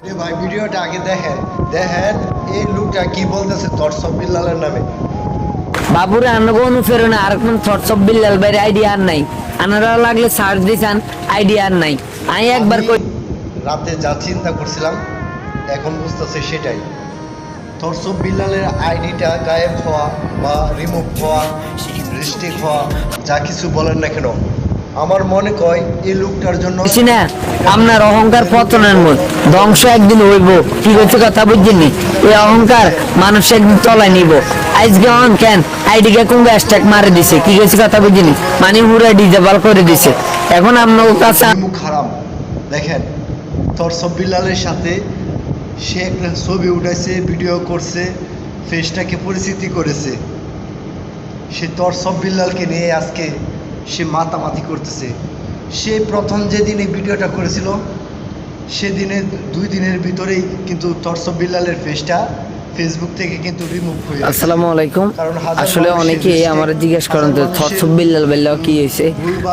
আরে ভাই ভিডিওটা আগে দেখেন। দেখেন এই লোকটা কি বলতেছে তরসব বিল্লালের নামে? বাবুরে আনগো অনুপ্রেরণা আর কোন অফ বিল্লাল বাইরে আর নাই। আনারা লাগলে সার্চ দিছান আর নাই। আমি একবার কই রাতে যা চিন্তা করছিলাম এখন বুঝতেছে সেটাই। তরসব বিল্লালের আইডিটা গায়েব হওয়া বা রিমুভ হওয়া রিস্টিক হওয়া যা কিছু বলেন না কেন আমার মনে কয় এই লোকটার জন্য না? আপনার অহংকার পতনের মূল। ধ্বংস একদিন হইব কি হচ্ছে কথা বুঝছেননি? এই অহংকার মানুষ একদিন তলায় নিব। আজকে অন কেন? আইডিকে কোন হ্যাশট্যাগ মারে দিছে কি হচ্ছে কথা বুঝিনি মানে পুরা ডিজেবল করে দিছে। এখন আপনার কাছে মুখ হারাম। দেখেন তরসব বিল্লালের সাথে সে একটা ছবি উঠাইছে ভিডিও করছে ফেসটাকে পরিচিতি করেছে। সে তরসব বিল্লালকে নিয়ে আজকে সে মাতামাতি করতেছে। সে প্রথম যেদিন এই ভিডিওটা করেছিল সেদিনে দুই দিনের ভিতরেই কিন্তু তরসব বিল্লালের ফেসটা ফেসবুক থেকে কিন্তু রিমুভ হয়ে আসসালামু আলাইকুম। আসলে অনেকে আমার জিজ্ঞেস করেন যে থরসব বিল্লাল বেল্লাহ কি হয়েছে?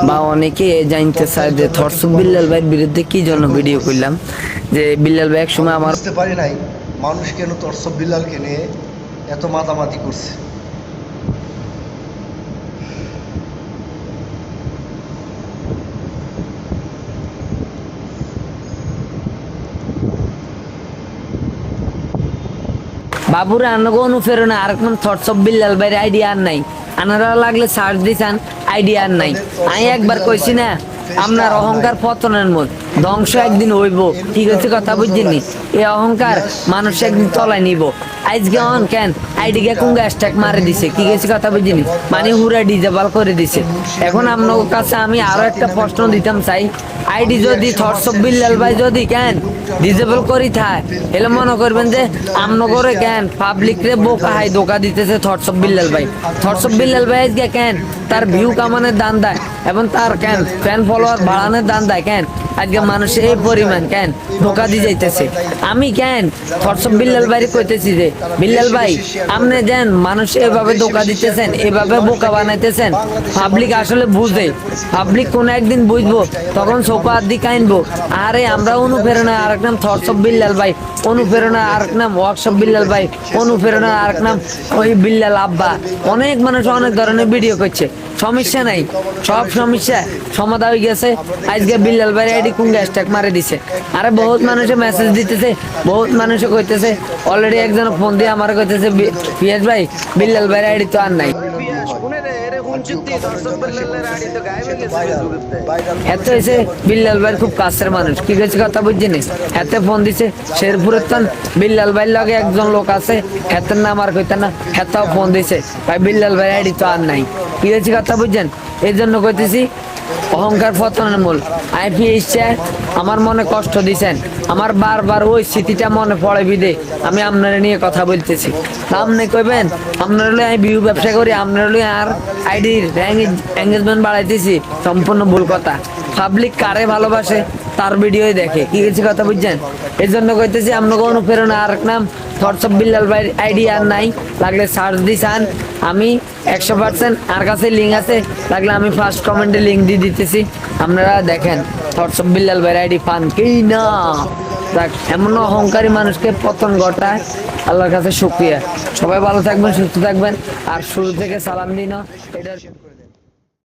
বা অনেকে জানতে চায় যে থরসব বিল্লাল ভাইয়ের বিরুদ্ধে কি জন্য ভিডিও করলাম? যে বিল্লাল ভাই একসময় আমার বুঝতে পারি নাই মানুষ কেন তরসব বিল্লালকে নিয়ে এত মাতামাতি করছে। বাবুরে আনগো অনুপ্রেরণা, আর কোন থটসপ বিল্লাল বাইরে আইডিয়া আর নাই। আনারা লাগলে সার্চ দিছান আইডিয়া আর নাই। আমি একবার কইছি না, আপনার অহংকার পতনের মত ধ্বংস একদিন হইব, ঠিক আছে কথা বুঝিনি এই অহংকার মানুষ একদিন তলায় নিব। আজকে অন কেন? আইডিকে কোন হ্যাশট্যাগ মারে দিছে। কি গেছে কথা বুঝিনি? মানে হুরা ডিজেবল করে দিছে। এখন আপনার কাছে আমি আরও একটা প্রশ্ন দিতাম, চাই। আইডি যদি থটস বিল্লাল ভাই যদি কেন ডিজেবল করি থাক এলে মনে করবেন যে আমনগরে কেন পাবলিক রে বোকা হাই ধোকা দিতেছে থটস বিল্লাল ভাই। থটস অফ বিল্লাল ভাই আজকে কেন তার ভিউ কামানের দান দেয় এবং তার কেন ফ্যান ফলোয়ার বাড়ানোর দান দেয় কেন? আজকে মানুষ এই পরিমাণ কেন ধোকা দিয়ে যাইতেছে? আমি কেন থটস বিল্লাল ভাই কইতেছি যে, বিল্লাল ভাই আপনি যেন মানুষ এভাবে ধোকা দিতেছেন এভাবে বোকা বানাইতেছেন। পাবলিক আসলে বুঝে পাবলিক কোন একদিন বুঝব তখন সোপা দিকে আনব আরে আমরা অনুপ্রেরণা আরেক নাম অফ বিল্লাল ভাই অনুপ্রেরণা আরেক নাম ওয়ার্কশপ বিল্লাল ভাই অনুপ্রেরণা আরেক নাম ওই বিল্লাল আব্বা। অনেক মানুষ অনেক ধরনের ভিডিও করছে সমস্যা নাই সব সমস্যা সমাধা হয়ে গেছে। আজকে বিল্লাল ভাই আইডি কোন হ্যাশট্যাগ মারে দিছে? আরে বহুত মানুষে মেসেজ দিতেছে বহুত মানুষে কইতেছে অলরেডি একজন ফোন দিয়ে আমার কইতেছে পিয়াস ভাই, বিল্লাল ভাই আইডি তো আর নাই। এত এসে বিল্লাল ভাইয়ের খুব কাছের মানুষ, কি গেছে কথা বুঝছিনি এতে ফোন দিছে শেরপুরের বিল্লাল ভাইয়ের লগে একজন লোক আছে হেতের নাম আর কইতে না হেতাও ফোন দিছে, ভাই বিল্লাল ভাই আইডি তো আর নাই। কি গেছে কথা বুঝছেন? এই জন্য কইতেছি, অহংকার পতনের মূল। আইপি এসছে আমার মনে কষ্ট দিছেন। আমার বারবার ওই স্মৃতিটা মনে পড়ে বিদে। আমি আপনারা নিয়ে কথা বলতেছি। আপনি কইবেন, আপনারা আমি বিহু ব্যবসা করি, আপনারা আর আইডির এঙ্গেজমেন্ট বাড়াইতেছি, সম্পূর্ণ ভুল কথা। পাবলিক কারে ভালোবাসে, তার ভিডিওই দেখে। কি কিছু কথা বুঝছেন? এই জন্য কইতেছি, আপনাকে অনুপ্রেরণা আর এক নাম অফ বিল্লাল ভাই আইডি আর নাই। লাগলে সার্চ দিছান আমি একশো পার্সেন্ট আর কাছে লিঙ্ক আছে, লাগলে আমি ফার্স্ট কমেন্টে লিঙ্ক দিয়ে দিতেছি। আপনারা দেখেন। অফ বিল্লাল ভ্যারাইটি পান কি না? দেখ, এমন অহংকারী মানুষকে পতন ঘটায় আল্লাহর কাছে শুক্রিয়া। সবাই ভালো থাকবেন সুস্থ থাকবেন আর শুরু থেকে সালাম দিন এটা